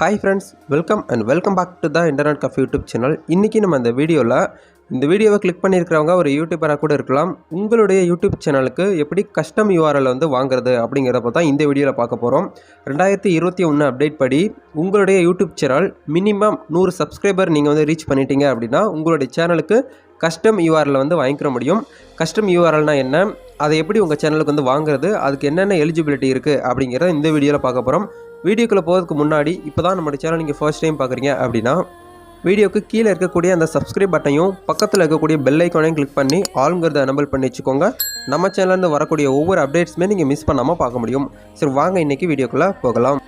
Hi friends welcome and welcome back to the internet cafe YouTube channel இன்றைக்கி நம்ம இந்த வீடியோவில் இந்த வீடியோவை கிளிக் பண்ணியிருக்கிறவங்க ஒரு யூடியூபராக கூட இருக்கலாம். உங்களுடைய யூடியூப் சேனலுக்கு எப்படி கஸ்டம் யூஆர்எல் வந்து வாங்குறது அப்படிங்கிறப்ப தான் இந்த வீடியோவில் பார்க்க போகிறோம் ரெண்டாயிரத்தி இருபத்தி ஒன்று அப்டேட் படி உங்களுடைய யூடியூப் சேனல் மினிமம் நூறு சப்ஸ்கிரைபர் நீங்கள் வந்து ரீச் பண்ணிட்டீங்க அப்படின்னா உங்களுடைய சேனலுக்கு கஸ்டம் யூஆர்எல் வந்து வாங்கிக்கிற முடியும். கஸ்டம் யூஆர்எல்னா என்ன? அதை எப்படி உங்கள் சேனலுக்கு வந்து வாங்குறது? அதுக்கு என்னென்ன எலிஜிபிலிட்டி இருக்குது அப்படிங்கிறத இந்த வீடியோவில் பார்க்க போகிறோம் வீடியோக்குள்ளே போகிறதுக்கு முன்னாடி இப்போ தான் நம்மளோட சேனல் நீங்கள் ஃபர்ஸ்ட் டைம் பார்க்குறீங்க அப்படின்னா வீடியோக்கு கீழே இருக்கக்கூடிய அந்த சப்ஸ்கிரைப் பட்டனையும் பக்கத்தில் இருக்கக்கூடிய பெல் ஐக்கானையும் கிளிக் பண்ணி ஆளுங்கிறத எனபிள் பண்ணி வச்சுக்கோங்க. நம்ம சேனல்லேருந்து வரக்கூடிய ஒவ்வொரு அப்டேட்ஸுமே நீங்கள் மிஸ் பண்ணாமல் பார்க்க முடியும். சரி வாங்க இன்றைக்கி வீடியோக்குள்ளே போகலாம்.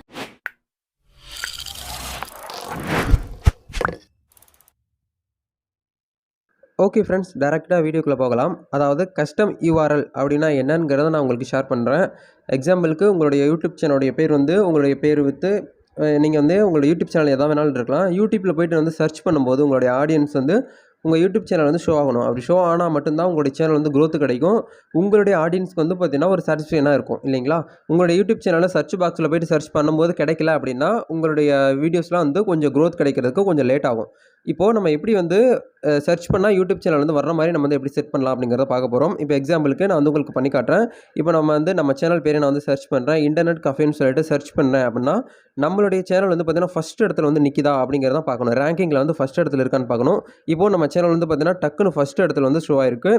ஓகே ஃப்ரெண்ட்ஸ் டேரெக்டாக வீடியோக்குள்ளே போகலாம். அதாவது கஸ்டம் யூஆர்எல் அப்படின்னா என்னங்கிறத நான் உங்களுக்கு ஷேர் பண்ணுறேன் எக்ஸாம்பிளுக்கு உங்களுடைய யூடியூப் சேனலுடைய பேர் வந்து உங்களுடைய பேர் விற்று நீங்கள் வந்து உங்களுடைய யூடியூப் சேனல் எதாவது வேணாலும் இருக்கலாம். யூடியூப்பில் போயிட்டு வந்து சர்ச் பண்ணும்போது உங்களுடைய ஆடியன்ஸ் வந்து உங்கள் யூடியூப் சேனல் வந்து ஷோ ஆகணும். அப்படி ஷோ ஆனால் மட்டும்தான் உங்களுடைய சேனல் வந்து க்ரோத்து கிடைக்கும். உங்களுடைய ஆடியன்ஸ்க்கு வந்து பார்த்திங்கன்னா ஒரு சாட்டிஸ்ஃபேனாக இருக்கும் இல்லைங்களா? உங்களுடைய யூடியூப் சேனலில் சர்ச் பாக்ஸில் போயிட்டு சர்ச் பண்ணும்போது கிடைக்கல அப்படின்னா உங்களுடைய வீடியோஸ்லாம் வந்து கொஞ்சம் க்ரோத் கிடைக்கிறதுக்கு கொஞ்சம் லேட் ஆகும். இப்போது நம்ம எப்படி வந்து சர்ச் பண்ணால் யூடியூப் சேனல் வந்து வர்ற மாதிரி நம்ம வந்து எப்படி செட் பண்ணலாம் அப்படிங்கிறத பார்க்க போகிறோம் இப்போ எக்ஸாம்பிளுக்கு நான் வந்து உங்களுக்கு பண்ணி காட்டுறேன். இப்போ நம்ம வந்து நம்ம சேனல் பேரை நான் வந்து சர்ச் பண்ணுறேன் இன்டர்நெட் கஃபேன்னு சொல்லிட்டு சர்ச் பண்ணேன் அப்படின்னா நம்மளுடைய சேனல் வந்து பார்த்தீங்கன்னா ஃபஸ்ட் இடத்துல வந்து நிற்கிதா அப்படிங்கிறத பார்க்கணும். ரேங்கிங்கில் வந்து ஃபஸ்ட் இடத்துல இருக்கான்னு பார்க்கணும். இப்போ நம்ம சேனல் வந்து பார்த்தீங்கன்னா டக்குன்னு ஃபஸ்ட் இடத்துல வந்து ஷோ ஆயிருக்கு.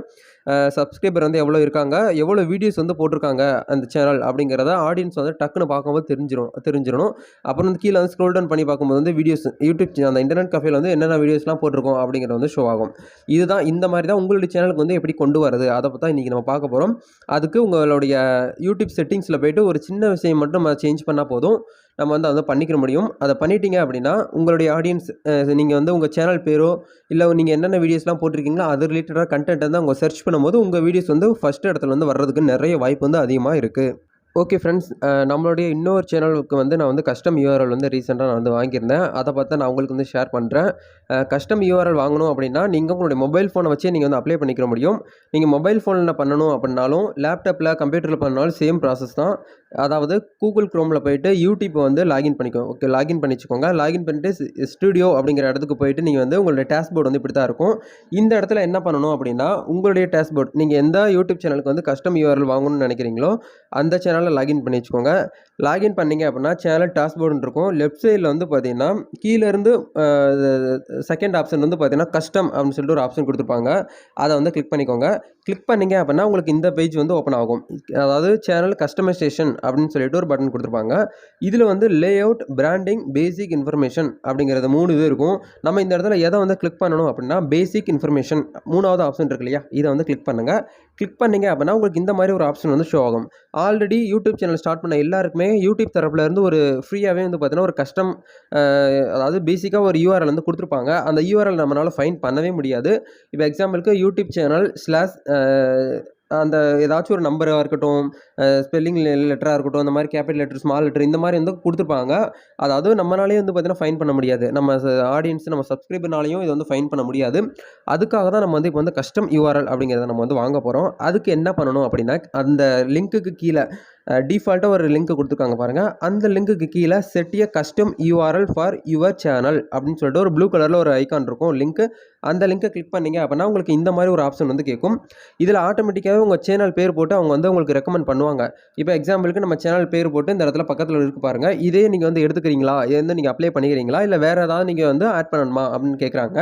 சப்ஸ்கிரைபர் வந்து எவ்வளோ இருக்காங்க? எவ்வளோ வீடியோஸ் வந்து போட்டிருக்காங்க அந்த சேனல் அப்படிங்கிறத ஆடியன்ஸ் வந்து டக்குன்னு பார்க்கும்போது தெரிஞ்சிடும் தெரிஞ்சிடணும். அப்புறம் வந்து கீழே வந்து ஸ்க்ரோல் டவுன் பண்ணி பார்க்கும்போது வந்து வீடியோஸ் யூடியூப் அந்த இன்டர்நெட் கஃபேல வந்து என்னென்ன வீடியோஸ்லாம் போட்டிருக்கோம் அப்படிங்கிறது வந்து ஷோ ஆகும். இதுதான் இந்த மாதிரி தான் உங்களுடைய சேனலுக்கு வந்து எப்படி கொண்டு வரது அதை பற்றி தான் இன்றைக்கி நம்ம பார்க்க போகிறோம் அதுக்கு உங்களுடைய யூடியூப் செட்டிங்ஸில் போய்ட்டு ஒரு சின்ன விஷயம் மட்டும் நம்ம சேஞ்ச் பண்ணால் போதும். நம்ம வந்து அதை பண்ணிக்கிற முடியும். அதை பண்ணிட்டீங்க அப்படின்னா உங்களுடைய ஆடியன்ஸ் நீங்கள் வந்து உங்கள் சேனல் பேரோ இல்லை நீங்கள் என்னென்ன வீடியோஸ்லாம் போட்டிருக்கீங்களோ அது ரிலேட்டடாக கண்டென்ட் வந்து அவங்க சர்ச் பண்ணும்போது உங்கள் வீடியோஸ் வந்து ஃபஸ்ட் இடத்துல வந்து வர்றதுக்கு நிறைய வாய்ப்பு வந்து அதிகமாக இருக்குது ஓகே ஃப்ரெண்ட்ஸ் நம்மளுடைய இன்னொரு சேனலுக்கு வந்து நான் வந்து கஸ்டம் யூஆர்எல் வந்து ரீசெண்டாக நான் வந்து வாங்கியிருந்தேன். அதை பார்த்து நான் உங்களுக்கு வந்து ஷேர் பண்ணுறேன் கஸ்டம் யூஆர்எல் வாங்கணும் அப்படின்னா நீங்கள் உங்களுடைய மொபைல் ஃபோனை வச்சே நீங்கள் வந்து அப்ளை பண்ணிக்கிற முடியும். நீங்கள் மொபைல் ஃபோனில் பண்ணணும் அப்படின்னாலும் லேப்டாப்பில் கம்ப்யூட்டரில் பண்ணாலும் சேம் ப்ராசஸ் தான். அதாவது கூகுள் க்ரோமில் போயிட்டு யூடியூப் வந்து லாகின் பண்ணிக்கோ ஓகே லாகின் பண்ணிச்சுக்கோங்க. லாகின் பண்ணிட்டு ஸ்டுடியோ அப்படிங்கிற இடத்துக்கு போயிட்டு நீங்கள் வந்து உங்களுடைய டேஷ்போர்ட் வந்து இப்படி தான் இருக்கும். இந்த இடத்துல என்ன பண்ணணும் அப்படின்னா உங்களுடைய டேஷ்போர்ட் நீங்கள் எந்த யூடியூப் சேனலுக்கு வந்து கஸ்டம் யூஆர்எல் வாங்கணும்னு நினைக்கிறீங்களோ அந்த சேனல் சேனலில் லாகின் பண்ணி வச்சுக்கோங்க. லாகின் பண்ணீங்க அப்படின்னா சேனல் டாஸ்போர்டுன்னு இருக்கும். லெஃப்ட் சைடில் வந்து பார்த்தீங்கன்னா கீழேருந்து செகண்ட் ஆப்ஷன் வந்து பார்த்தீங்கன்னா கஸ்டம் அப்படின்னு சொல்லிட்டு ஒரு ஆப்ஷன் கொடுத்துருப்பாங்க. அதை வந்து கிளிக் பண்ணிக்கோங்க. கிளிக் பண்ணீங்க அப்படின்னா உங்களுக்கு இந்த பேஜ் வந்து ஓப்பன் ஆகும். அதாவது சேனல் கஸ்டமைசேஷன் அப்படின்னு சொல்லிட்டு ஒரு பட்டன் கொடுத்துருப்பாங்க. இதில் வந்து layout branding basic information அப்படிங்கிறது மூணு இது இருக்கும். நம்ம இந்த இடத்துல எதை வந்து கிளிக் பண்ணணும் அப்படின்னா பேசிக் இன்ஃபர்மேஷன் மூணாவது ஆப்ஷன் இருக்கு இல்லையா? இதை வந்து கிளிக் பண்ணுங்கள் கிளிக் பண்ணீங்க அப்படின்னா உங்களுக்கு இந்த மாதிரி ஒரு ஆப்ஷன் வந்து ஷோ ஆகும். ஆல்ரெடி யூடியூப் சேனல் ஸ்டார்ட் பண்ண எல்லாருக்குமே யூடியூப் தரப்புல இருந்து ஒரு ஃப்ரீயாகவே வந்து பார்த்தீங்கன்னா ஒரு கஸ்டம் அதாவது பேசிக்காக ஒரு யூஆர்எல் வந்து கொடுத்துருப்பாங்க. அந்த யூஆர்எல் நம்மளால் ஃபைன் பண்ணவே முடியாது. இப்போ எக்ஸாம்பிளுக்கு யூடியூப் சேனல் ஸ்லாஷ் அந்த ஏதாச்சும் ஒரு நம்பராக இருக்கட்டும் ஸ்பெல்லிங் லெட்டராக இருக்கட்டும் அந்த மாதிரி கேபிட்டல் லெட்டர் ஸ்மால் லெட்டர் இந்த மாதிரி வந்து கொடுத்துருப்பாங்க. அதாவது நம்மளாலேயும் வந்து பார்த்தீங்கன்னா ஃபைன் பண்ண முடியாது. நம்ம ஆடியன்ஸ் நம்ம சப்ஸ்கிரைபர்னாலையும் இதை வந்து ஃபைன் பண்ண முடியாது. அதுக்காக தான் நம்ம வந்து இப்போ வந்து கஸ்டம் யூஆர்எல் அப்படிங்கிறத நம்ம வந்து வாங்க போகிறோம் அதுக்கு என்ன பண்ணணும் அப்படின்னா அந்த லிங்க்குக்கு கீழே டிஃபால்ட்டாக ஒரு லிங்க் கொடுத்துருக்காங்க பாருங்கள் அந்த லிங்க்குக்கு கீழே செட்டிய custom URL for your channel அப்படின்னு சொல்லிட்டு ஒரு ப்ளூ கலரில் ஒரு ஐக்கான் இருக்கும். லிங்க்கு அந்த லிங்க்கை கிளிக் பண்ணீங்க அப்படின்னா உங்களுக்கு இந்த மாதிரி ஒரு ஆப்ஷன் வந்து கேட்கும். இதில் ஆட்டோமேட்டிக்காகவே உங்கள் சேனல் பேர் போட்டு அவங்க வந்து உங்களுக்கு ரெக்கமெண்ட் பண்ணுவாங்க. இப்போ எக்ஸாம்பிளுக்கு நம்ம சேனல் பேர் போட்டு இந்த இடத்துல பக்கத்தில் இருக்கு பாருங்கள் இதே நீங்கள் வந்து எடுத்துக்கிறீங்களா? இது வந்து நீங்கள் அப்ளை பண்ணிக்கிறீங்களா? இல்லை வேறு ஏதாவது நீங்கள் வந்து ஆட் பண்ணணுமா அப்படின்னு கேட்குறாங்க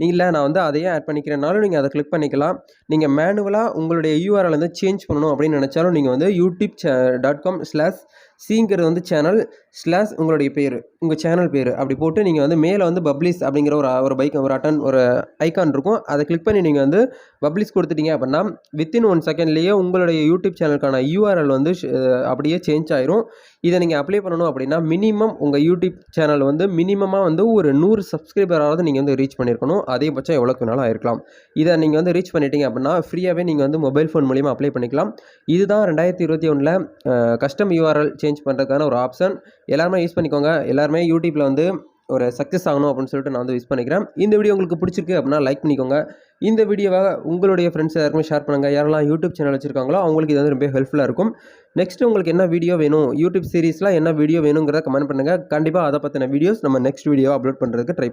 நீங்கள் இல்லை நான் வந்து அதையே ஆட் பண்ணிக்கிறனாலும் நீங்கள் அதை கிளிக் பண்ணிக்கலாம். நீங்கள் மேனுவலாக உங்களுடைய யூஆர்எல் வந்து சேஞ்ச் பண்ணணும் அப்படின்னு நினச்சாலும் நீங்கள் வந்து யூடியூப் சே dot com slash சிங்கிறது வந்து சேனல் ஸ்லாஷ் உங்களுடைய பேர். உங்கள் சேனல் பேர். அப்படி போட்டு நீங்கள் வந்து மேலே வந்து பப்ளிஸ் அப்படிங்கிற ஒரு ஒரு பைக் ஒரு அட்டன் ஒரு ஐக்கான் இருக்கும். அதை கிளிக் பண்ணி நீங்கள் வந்து பப்ளிஷ் கொடுத்துட்டீங்க அப்படின்னா வித்தின் ஒன் செகண்ட்லேயே உங்களுடைய யூடியூப் சேனலுக்கான யூஆர்எல் வந்து அப்படியே சேஞ்ச் ஆயிரும். இதை நீங்கள் அப்ளை பண்ணணும் அப்படின்னா மினிமம் உங்கள் யூடியூப் சேனல் வந்து மினிமமாக வந்து ஒரு நூறு சப்ஸ்கிரைபராவது நீங்கள் வந்து ரீச் பண்ணியிருக்கணும் அதிகபட்சம் எவ்வளோக்கு வேணாலும் ஆயிருக்கலாம். இதை நீங்கள் வந்து ரீச் பண்ணிட்டீங்க அப்படின்னா ஃப்ரீயாகவே நீங்கள் வந்து மொபைல் ஃபோன் மூலிமா அப்ளை பண்ணிக்கலாம். இதுதான் ரெண்டாயிரத்தி இருபத்தி ஒன்றில் கஸ்டம் யூஆர்எல் சேஞ்ச் பண்ணுறதுக்கான ஒரு ஆப்ஷன் எல்லாருமே யூஸ் பண்ணிக்கோங்க. எல்லாருமே யூடியூப்பில் வந்து ஒரு சக்ஸஸ் ஆகணும் அப்படின்னு சொல்லிட்டு நான் வந்து யூஸ் பண்ணிக்கிறேன். இந்த வீடியோ உங்களுக்கு பிடிச்சிருக்கு அப்படின்னா லைக் பண்ணிக்கோங்க. இந்த வீடியோவை உங்களுடைய ஃப்ரெண்ட்ஸ் யாருமே ஷேர் பண்ணுங்கள் யாரெல்லாம் யூடியூப் சேனல் வச்சுருக்காங்களோ அவங்களுக்கு இது வந்து ரொம்ப ஹெல்ப்ஃபுல்லாக இருக்கும். நெக்ஸ்ட் உங்களுக்கு என்ன வீடியோ வேணும்? யூடியூப் சீரிஸில் என்ன வீடியோ வேணுங்கிறத கமெண்ட் பண்ணுங்கள் கண்டிப்பாக அதை பற்றின வீடியோஸ் நம்ம நெக்ஸ்ட் வீடியோ அப்லோட் பண்ணுறதுக்கு ட்ரை